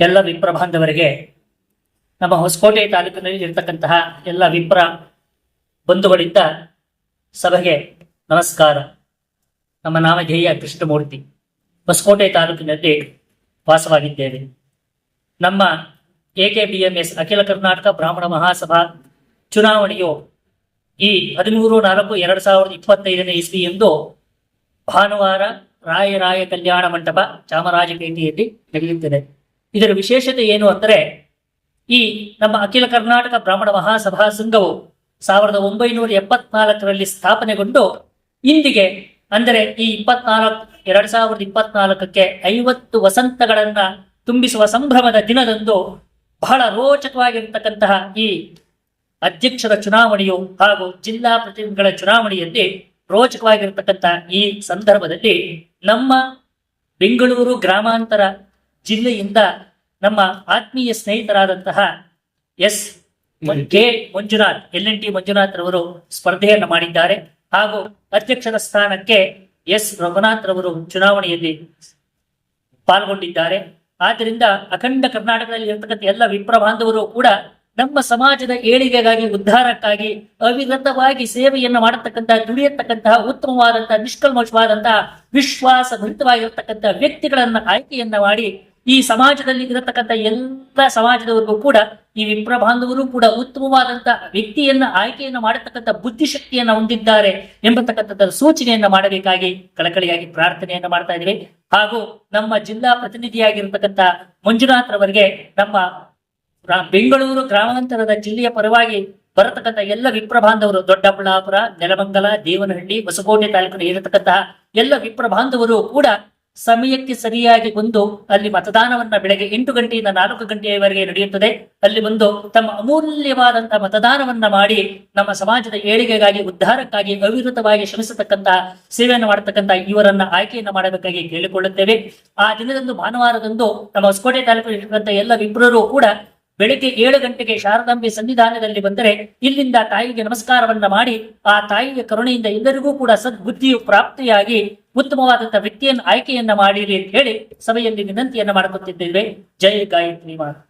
ಎಲ್ಲ ವಿಪ್ರ ಬಾಂಧವರಿಗೆ ನಮ್ಮ ಹೊಸಕೋಟೆ ತಾಲೂಕಿನಲ್ಲಿ ಇರತಕ್ಕಂತಹ ಎಲ್ಲ ವಿಪ್ರ ಬಂಧುಗಳಿಂದ ಸಭೆಗೆ ನಮಸ್ಕಾರ. ನಮ್ಮ ನಾಮಧೇಯ ಕೃಷ್ಣಮೂರ್ತಿ, ಹೊಸಕೋಟೆ ತಾಲೂಕಿನಲ್ಲಿ ವಾಸವಾಗಿದ್ದೇವೆ. ನಮ್ಮ A K B M S Akhila Karnataka Brahmana Mahasabha ಚುನಾವಣೆಯು ಈ ಹದಿಮೂರು, ನಾಲ್ಕು, ಎರಡು ಸಾವಿರದ ಇಪ್ಪತ್ತೈದನೇ ಇಸ್ವಿ ಎಂದು ಭಾನುವಾರ ರಾಯರಾಯ ಕಲ್ಯಾಣ ಮಂಟಪ ಚಾಮರಾಜಪೇಟೆಯಲ್ಲಿ ನಡೆಯುತ್ತದೆ. ಇದರ ವಿಶೇಷತೆ ಏನು ಅಂದರೆ, ಈ ನಮ್ಮ ಅಖಿಲ ಕರ್ನಾಟಕ ಬ್ರಾಹ್ಮಣ ಮಹಾಸಭಾ ಸಂಘವು ಸಾವಿರದ ಒಂಬೈನೂರ ಎಪ್ಪತ್ನಾಲ್ಕರಲ್ಲಿ ಸ್ಥಾಪನೆಗೊಂಡು ಇಂದಿಗೆ, ಅಂದರೆ ಈ ಇಪ್ಪತ್ನಾಲ್ಕು, ಎರಡ್ ಸಾವಿರದ ಇಪ್ಪತ್ನಾಲ್ಕಕ್ಕೆ ಐವತ್ತು ವಸಂತಗಳನ್ನ ತುಂಬಿಸುವ ಸಂಭ್ರಮದ ದಿನದಂದು ಬಹಳ ರೋಚಕವಾಗಿರ್ತಕ್ಕಂತಹ ಈ ಅಧ್ಯಕ್ಷರ ಚುನಾವಣೆಯು ಹಾಗೂ ಜಿಲ್ಲಾ ಪ್ರತಿನಿಧಿಗಳ ಚುನಾವಣೆಯಲ್ಲಿ ರೋಚಕವಾಗಿರ್ತಕ್ಕಂತಹ ಈ ಸಂದರ್ಭದಲ್ಲಿ ನಮ್ಮ ಬೆಂಗಳೂರು ಗ್ರಾಮಾಂತರ ಜಿಲ್ಲೆಯಿಂದ ನಮ್ಮ ಆತ್ಮೀಯ ಸ್ನೇಹಿತರಾದಂತಹ S K Manjunath L N T Manjunath ರವರು ಸ್ಪರ್ಧೆಯನ್ನು ಮಾಡಿದ್ದಾರೆ. ಹಾಗೂ ಅಧ್ಯಕ್ಷರ ಸ್ಥಾನಕ್ಕೆ ಎಸ್ ರಘುನಾಥ್ ರವರು ಚುನಾವಣೆಯಲ್ಲಿ ಪಾಲ್ಗೊಂಡಿದ್ದಾರೆ. ಆದ್ದರಿಂದ ಅಖಂಡ ಕರ್ನಾಟಕದಲ್ಲಿ ಇರತಕ್ಕಂಥ ಎಲ್ಲ ವಿಪ್ರ ಬಾಂಧವರು ಕೂಡ ನಮ್ಮ ಸಮಾಜದ ಏಳಿಗೆಗಾಗಿ ಉದ್ಧಾರಕ್ಕಾಗಿ ಅವಿರತವಾಗಿ ಸೇವೆಯನ್ನು ಮಾಡತಕ್ಕಂತಹ ದುಡಿಯತಕ್ಕಂತಹ ಉತ್ತಮವಾದಂತಹ ನಿಷ್ಕಲ್ಮಶವಾದಂತಹ ವಿಶ್ವಾಸ ಭರಿತವಾಗಿರತಕ್ಕಂತಹ ವ್ಯಕ್ತಿಗಳನ್ನ ಆಯ್ಕೆಯನ್ನ ಮಾಡಿ ಈ ಸಮಾಜದಲ್ಲಿ ಇರತಕ್ಕಂಥ ಎಲ್ಲ ಸಮಾಜದವರಿಗೂ ಕೂಡ ಈ ವಿಪ್ರ ಬಾಂಧವರು ಕೂಡ ಉತ್ತಮವಾದಂತಹ ವ್ಯಕ್ತಿಯನ್ನ ಆಯ್ಕೆಯನ್ನ ಮಾಡತಕ್ಕಂಥ ಬುದ್ಧಿಶಕ್ತಿಯನ್ನ ಹೊಂದಿದ್ದಾರೆ ಎಂಬತಕ್ಕಂಥದ್ದರ ಸೂಚನೆಯನ್ನ ಮಾಡಬೇಕಾಗಿ ಕಳಕಳಿಯಾಗಿ ಪ್ರಾರ್ಥನೆಯನ್ನ ಮಾಡ್ತಾ ಇದ್ದೀವಿ. ಹಾಗೂ ನಮ್ಮ ಜಿಲ್ಲಾ ಪ್ರತಿನಿಧಿಯಾಗಿರ್ತಕ್ಕಂಥ ಮಂಜುನಾಥ್ ರವರಿಗೆ ನಮ್ಮ ಬೆಂಗಳೂರು ಗ್ರಾಮಾಂತರದ ಜಿಲ್ಲೆಯ ಪರವಾಗಿ ಬರತಕ್ಕಂಥ ಎಲ್ಲ ವಿಪ್ರ ಬಾಂಧವರು ದೊಡ್ಡಬಳ್ಳಾಪುರ, ನೆಲಮಂಗಲ, ದೇವನಹಳ್ಳಿ, ಹೊಸಕೋಟೆ ತಾಲೂಕಿನ ಇರತಕ್ಕಂತಹ ಎಲ್ಲ ವಿಪ್ರ ಬಾಂಧವರು ಕೂಡ ಸಮಯಕ್ಕೆ ಸರಿಯಾಗಿ ಬಂದು ಅಲ್ಲಿ ಮತದಾನವನ್ನ ಬೆಳಗ್ಗೆ ಎಂಟು ಗಂಟೆಯಿಂದ ನಾಲ್ಕು ಗಂಟೆಯವರೆಗೆ ನಡೆಯುತ್ತದೆ. ಅಲ್ಲಿ ಬಂದು ತಮ್ಮ ಅಮೂಲ್ಯವಾದಂತಹ ಮತದಾನವನ್ನ ಮಾಡಿ ನಮ್ಮ ಸಮಾಜದ ಏಳಿಗೆಗಾಗಿ, ಉದ್ಧಾರಕ್ಕಾಗಿ, ಅವಿರತವಾಗಿ ಶ್ರಮಿಸತಕ್ಕಂತಹ ಸೇವೆಯನ್ನು ಮಾಡತಕ್ಕಂತ ಇವರನ್ನ ಆಯ್ಕೆಯನ್ನ ಮಾಡಬೇಕಾಗಿ ಕೇಳಿಕೊಳ್ಳುತ್ತೇವೆ. ಆ ದಿನದಂದು, ಭಾನುವಾರದಂದು ನಮ್ಮ ಹೊಸಕೋಟೆ ತಾಲೂಕಿನ ಎಲ್ಲ ವಿಪ್ರರು ಕೂಡ ಬೆಳಿಗ್ಗೆ ಏಳು ಗಂಟೆಗೆ ಶಾರದಾಂಬೆ ಸನ್ನಿಧಾನದಲ್ಲಿ ಬಂದರೆ ಇಲ್ಲಿಂದ ತಾಯಿಗೆ ನಮಸ್ಕಾರವನ್ನ ಮಾಡಿ ಆ ತಾಯಿಯ ಕರುಣೆಯಿಂದ ಎಲ್ಲರಿಗೂ ಕೂಡ ಸದ್ಬುದ್ಧಿಯು ಪ್ರಾಪ್ತಿಯಾಗಿ ಉತ್ತಮವಾದಂತಹ ವ್ಯಕ್ತಿಯನ್ನು ಆಯ್ಕೆಯನ್ನ ಮಾಡಿರಿ ಅಂತ ಹೇಳಿ ಸಭೆಯಲ್ಲಿ ವಿನಂತಿಯನ್ನ ಮಾಡ್ಕೊತಿದ್ದೇವೆ. ಜೈ ಗಾಯತ್ರಿ ಮಾತಾ.